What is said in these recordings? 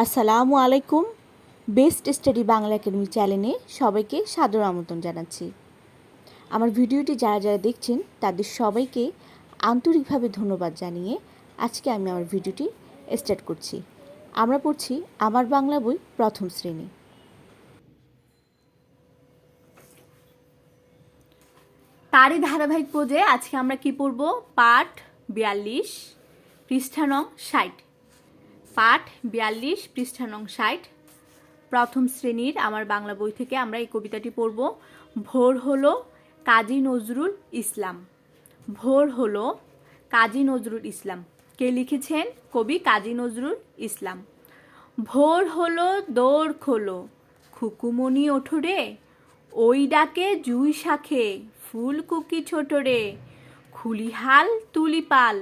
আসসালামু আলাইকুম। Best study Bangla academy চ্যানেলে সবাইকে সাদর আমন্ত্রণ জানাচ্ছি। আমার ভিডিওটি যারা যারা দেখছেন, তাদের সবাইকে আন্তরিকভাবে ধন্যবাদ জানিয়ে আজকে আমি আমার ভিডিওটি স্টার্ট করছি। আমরা পড়ছি আমার বাংলা বই প্রথম শ্রেণি। তারই ধারাবাহিক পর্বে আজকে আমরা কি পড়ব? পাঠ বিয়াল্লিশ, পৃষ্ঠা নং ষাট। পাঠ বিয়াল্লিশ, পৃষ্ঠা নং ষাট। প্রথম শ্রেণির আমার বাংলা বই থেকে আমরা এই কবিতাটি পড়ব। ভোর হলো কাজী নজরুল ইসলাম। ভোর হলো কাজী নজরুল ইসলাম। কে লিখেছেন? কবি কাজী নজরুল ইসলাম। ভোর হলো দৌড় খোলো খুকুমনি ওঠো রে, ওই ডাকে জুই শাখে ফুল কুকি ছোট রে খুলিহাল তুলিপাল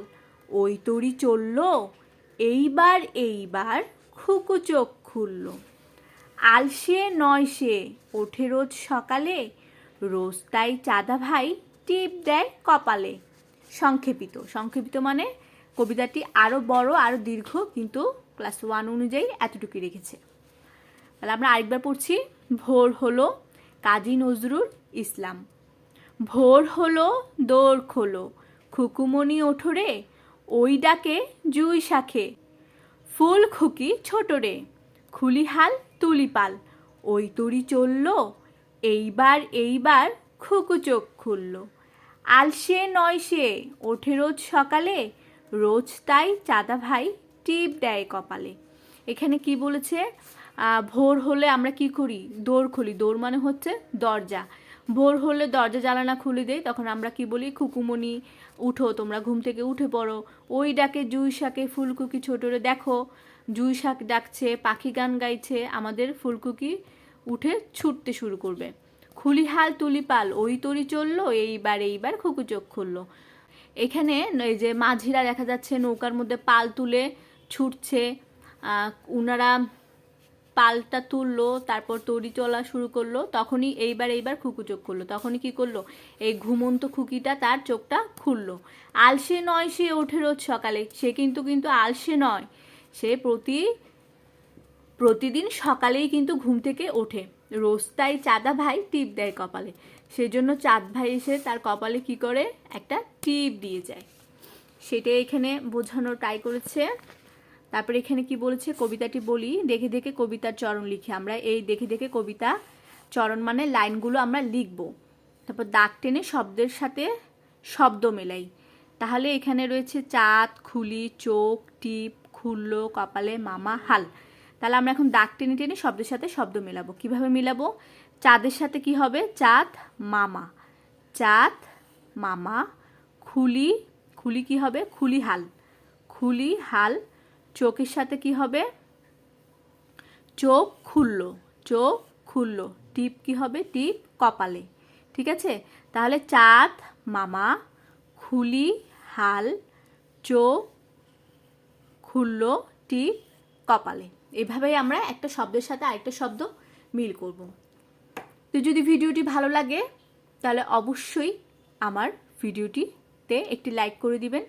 ওই তরি চলল এইবার এইবার খুকু চোখ খুলল। আলসে নয় সে, ওঠে রোজ সকালে। রোজ তাই চাঁদা ভাই টিপ দেয় কপালে। সংক্ষেপিত সংক্ষেপিত মানে কবিতাটি আরও বড় আরও দীর্ঘ, কিন্তু ক্লাস ওয়ান অনুযায়ী এতটুকু রেখেছে। তাহলে আমরা আরেকবার পড়ছি। ভোর হলো কাজী নজরুল ইসলাম। ভোর হলো দৌড় খোলো। খুকুমনি ওঠরে ওই ডাকে জুই শাখে। ফুল খুকি ছোট রে খুলিহাল তুলিপাল। ওই তরি চলল, এইবার এইবার খুকু চোখ খুলল। আলসে নয় সে, ওঠে রোজ সকালে, রোজ তাই চাঁদা ভাই টিপ দেয় কপালে। এখানে কি বলেছে? ভোর হলে আমরা কি করি? দৌড় খুলি। দৌড় মানে হচ্ছে দরজা। ভোর হলে দরজা জানালা খুলে দেয় তখন আমরা কি বলি খুকুমনি উঠো, তোমরা ঘুম থেকে উঠে পড়ো। ওই ডাকে জুই শাকে ফুলকুকি ছোটরে, দেখো, জুই শাক ডাকছে, পাখি গান গাইছে, আমাদের ফুলকুকি উঠে ছুটতে শুরু করবে। খুলিহাল তুলিপাল ওই তরি চলল, এইবার এইবার খুকু চোখ খুললো। এখানে এই যে মাঝিরা দেখা যাচ্ছে নৌকার মধ্যে পাল তুলে ছুটছে উনারা পালটা তুললো, তারপর তরি চলা শুরু করল, তখনই এইবার এইবার খুকু চোখ করল। তখনই কি করল? এই ঘুমন্ত খুকিটা তার চোখটা খুললো। আলসে নয় সে ওঠে রোজ সকালে, সে কিন্তু কিন্তু আলসে নয়। সে প্রতি, প্রতিদিন সকালেই কিন্তু ঘুম থেকে ওঠে। রোজ তাই চাঁদা ভাই টিপ দেয় কপালে। সেজন্য চাঁদ ভাই এসে তার কপালে কি করে? একটা টিপ দিয়ে যায়। সেটা এখানে বোঝানোর ট্রাই করেছে। তারপরে এখানে কি বলেছে? কবিতাটি বলি, দেখে দেখে কবিতার চরণ লিখি। আমরা এই দেখে দেখে কবিতা চরণ মানে লাইনগুলো আমরা লিখব। তারপর দাগ টেনে শব্দের সাথে শব্দ মেলাই। তাহলে এখানে রয়েছে চাঁদ, খুলি, চোখ, টিপ, খুললো, কপালে মামা, হাল। তাহলে আমরা এখন দাগ টেনে টেনে শব্দের সাথে শব্দ মেলাবো। কীভাবে মেলাবো? চাঁদের সাথে কি হবে? চাঁদ, মামা। চাঁদ, মামা, খুলি খুলি কি হবে? খুলি, হাল। খুলি, হাল চোখের সাথে কি হবে? চোখ খুললো চোখ খুললো। টিপ কি হবে? টিপ কপালে। ঠিক আছে? তাহলে চাঁদ, মামা, খুলি, হাল, চোখ খুললো, টিপ কপালে। এভাবেই আমরা একটা শব্দের সাথে আরেকটা শব্দ মিল করব। তো যদি ভিডিওটি ভালো লাগে, তাহলে অবশ্যই আমার ভিডিওটিতে একটি লাইক করে দিবেন।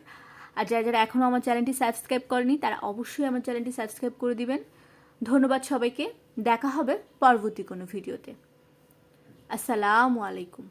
আর যারা যারা এখনও আমার চ্যানেলটি সাবস্ক্রাইব করেনি, তারা অবশ্যই আমার চ্যানেলটি সাবস্ক্রাইব করে দিবেন। ধন্যবাদ সবাইকে। দেখা হবে পরবর্তী কোনো ভিডিওতে। আসসালামু আলাইকুম।